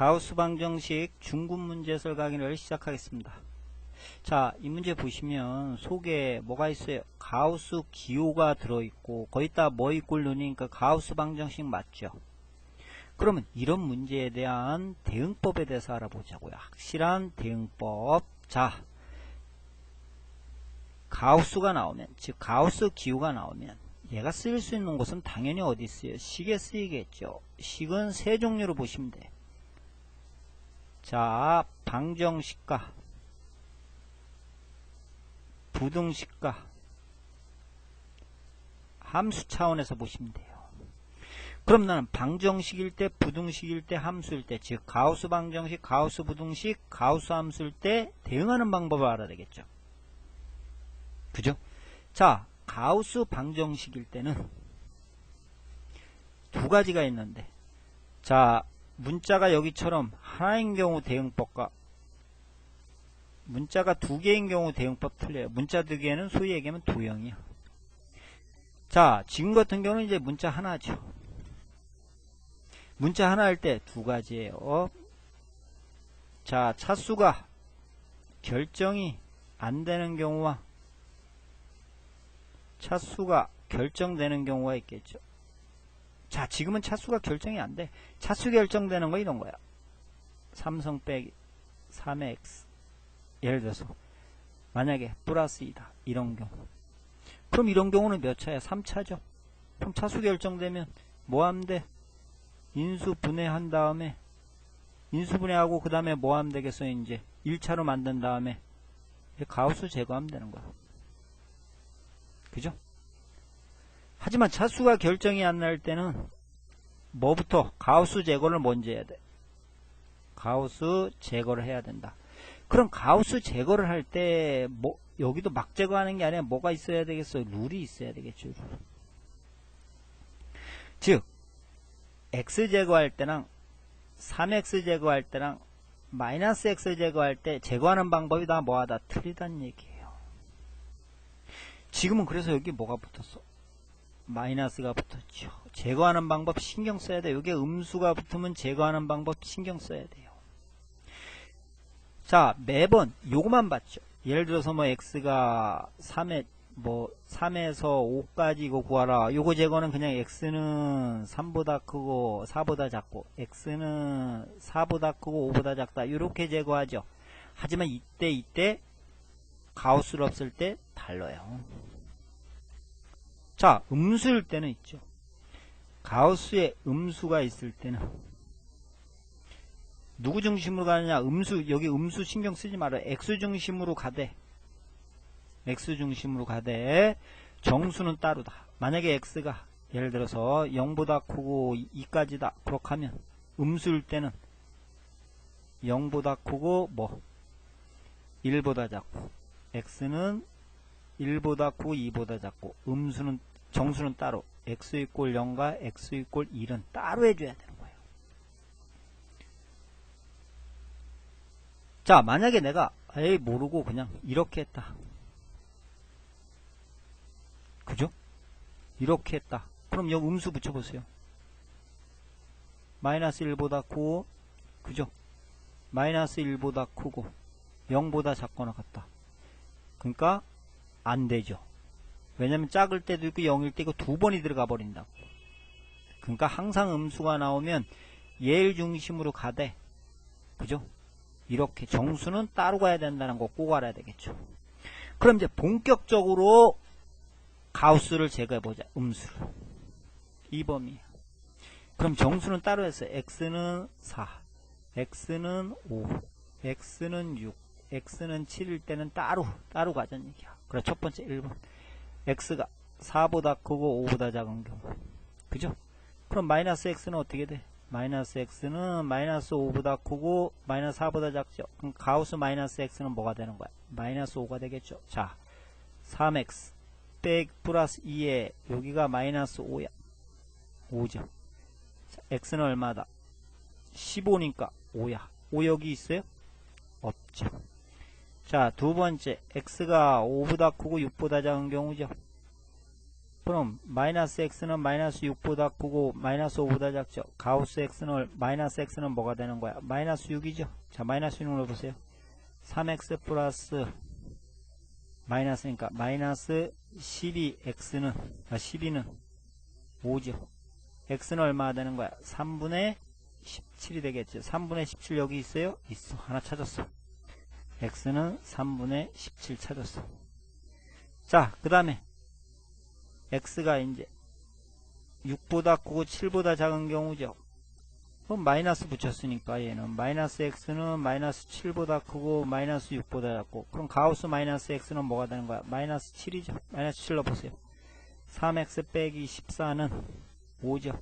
가우스 방정식 중급 문제설 강의를 시작하겠습니다. 자, 이 문제 보시면 속에 뭐가 있어요? 가우스 기호가 들어있고 거기다 뭐 있고 눈이니까 가우스 방정식 맞죠? 그러면 이런 문제에 대한 대응법에 대해서 알아보자고요. 확실한 대응법. 자, 가우스가 나오면, 즉 가우스 기호가 나오면 얘가 쓰일 수 있는 곳은 당연히 어디 있어요? 식에 쓰이겠죠. 식은 세 종류로 보시면 돼. 자, 방정식과 부등식과 함수 차원에서 보시면 돼요. 그럼 나는 방정식일 때, 부등식일 때, 함수일 때, 즉 가우스 방정식, 가우스 부등식, 가우스 함수일 때 대응하는 방법을 알아야 되겠죠. 그죠? 자, 가우스 방정식일 때는 두 가지가 있는데 자, 문자가 여기처럼 하나인 경우 대응법과 문자가 두 개인 경우 대응법 틀려요. 문자 두 개는 소위 얘기하면 도형이야. 자, 지금 같은 경우는 이제 문자 하나죠. 문자 하나 할 때 두 가지예요. 자, 차수가 결정이 안 되는 경우와 차수가 결정되는 경우가 있겠죠. 자, 지금은 차수가 결정이 안 돼. 차수 결정되는 거 이런 거야. 삼성 빼기 3의 x. 예를 들어서 만약에 플러스 2다. 이런 경우. 그럼 이런 경우는 몇 차야? 3차죠. 그럼 차수 결정되면 뭐 하면 돼? 인수 분해한 다음에 인수 분해하고 그 다음에 뭐 하면 되겠어? 이제 1차로 만든 다음에 가우스 제거하면 되는 거야. 그죠? 하지만 차수가 결정이 안 날 때는 뭐부터 가우스 제거를 먼저 해야 돼. 가우스 제거를 해야 된다. 그럼 가우스 제거를 할 때 뭐 여기도 막 제거하는 게 아니라 뭐가 있어야 되겠어? 룰이 있어야 되겠죠. 룰. 즉 x 제거할 때랑 3x 제거할 때랑 마이너스 x 제거할 때 제거하는 방법이 다 뭐하다 틀리다는 얘기예요. 지금은 그래서 여기 뭐가 붙었어? 마이너스가 붙었죠. 제거하는 방법 신경 써야 돼. 여기에 음수가 붙으면 제거하는 방법 신경 써야 돼요. 자, 매번 요것만 봤죠. 예를 들어서 뭐 x가 3에 뭐 3에서 5까지 이거 구하라. 요거 제거는 그냥 x는 3보다 크고 4보다 작고 x는 4보다 크고 5보다 작다. 이렇게 제거하죠. 하지만 이때 이때 가우스를 없을 때 달라요. 자, 음수일 때는 있죠. 가우스에 음수가 있을 때는 누구 중심으로 가느냐? 음수 여기 음수 신경 쓰지 말아. x 중심으로 가되 x 중심으로 가되 정수는 따로다. 만약에 x가 예를 들어서 0보다 크고 2까지다. 그렇게 하면 음수일 때는 0보다 크고 뭐 1보다 작고 x는 1보다 크고 2보다 작고 음수는 정수는 따로 x 이꼴 0과 x 이꼴 1은 따로 해줘야 되는 거예요. 자 만약에 내가 에이 모르고 그냥 이렇게 했다. 그죠? 이렇게 했다. 그럼 여기 음수 붙여보세요. 마이너스 1보다 크고 그죠? 마이너스 1보다 크고 0보다 작거나 같다. 그러니까 안 되죠. 왜냐면 작을 때도 있고 0일 때 있고 두 번이 들어가 버린다고. 그러니까 항상 음수가 나오면 예일 중심으로 가되 그죠? 이렇게 정수는 따로 가야 된다는 거 꼭 알아야 되겠죠. 그럼 이제 본격적으로 가우스를 제거해보자. 음수를. 2범위. 그럼 정수는 따로 했어. x는 4, x는 5, x는 6, x는 7일 때는 따로 따로 가자는 얘기야. 그래 첫 번째 1번. x가 4보다 크고 5보다 작은 경우. 그죠? 그럼 마이너스 x는 어떻게 돼? 마이너스 x는 마이너스 5보다 크고 마이너스 4보다 작죠. 그럼 가우스 마이너스 x는 뭐가 되는 거야? 마이너스 5가 되겠죠. 자, 3x 빼 플러스 2에 여기가 마이너스 5야. 5죠. 자, x는 얼마다? 15니까 5야. 5 여기 있어요? 없죠. 자, 두 번째, x가 5보다 크고 6보다 작은 경우죠. 그럼 마이너스 x는 마이너스 6보다 크고 마이너스 5보다 작죠. 가우스 x는 마이너스 x는 뭐가 되는 거야? 마이너스 6이죠. 자 마이너스 6을 넣어보세요. 3x 플러스 마이너스니까 마이너스 12x는 아 12는 5죠. x는 얼마나 되는 거야? 3분의 17이 되겠죠. 3분의 17 여기 있어요? 있어. 하나 찾았어. x는 3분의 17 찾았어. 자, 그 다음에 x가 이제 6보다 크고 7보다 작은 경우죠. 그럼 마이너스 붙였으니까 얘는 마이너스 x는 마이너스 7보다 크고 마이너스 6보다 작고 그럼 가우스 마이너스 x는 뭐가 되는 거야? 마이너스 7이죠. 마이너스 7 넣어보세요. 3x 빼기 14는 5죠.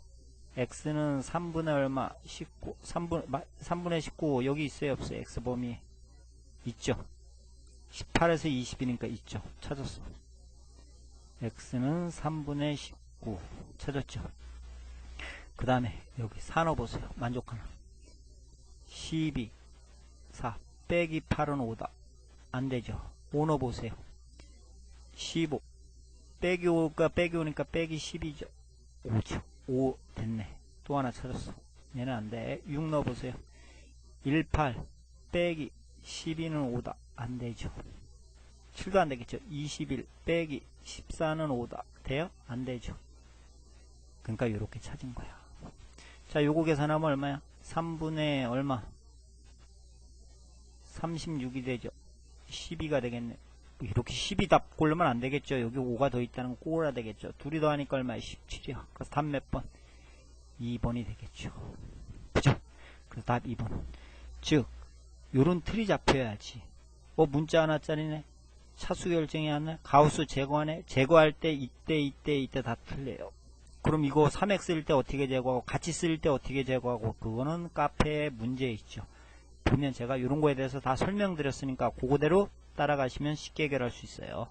x는 3분의 얼마? 19. 3분, 3분의 19 여기 있어요? 없어요? x 범위에. 있죠. 18에서 20이니까 있죠. 찾았어. X는 3분의 19 찾았죠. 그 다음에 여기 4 넣어보세요. 만족하나. 12, 4 빼기 8은 5다. 안되죠. 5 넣어보세요. 15 빼기 5가 빼기 5니까 빼기 10이죠. 5죠. 5 됐네. 또 하나 찾았어. 얘는 안돼. 6 넣어보세요. 18 빼기 12는 5다. 안되죠. 7도 안 되겠죠. 21 빼기 14는 5다. 돼요? 안 되죠. 그러니까 이렇게 찾은 거야. 자, 요거 계산하면 얼마야? 3분의 얼마? 36이 되죠. 12가 되겠네. 이렇게 12 답 고르면 안 되겠죠. 여기 5가 더 있다는 거 꼬라 되겠죠. 둘이 더 하니까 얼마야? 17이야. 그래서 답 몇 번? 2번이 되겠죠. 그죠? 그래서 답 2번. 즉, 요런 틀이 잡혀야지. 어, 문자 하나짜리네. 차수 결정이 안 나. 가우스 제거하네. 제거할 때 이때 이때 이때 다 틀려요. 그럼 이거 3x일 때 어떻게 제거하고 같이 쓸 때 어떻게 제거하고 그거는 카페에 문제 있죠. 보면 제가 이런 거에 대해서 다 설명드렸으니까 그거대로 따라가시면 쉽게 해결할 수 있어요.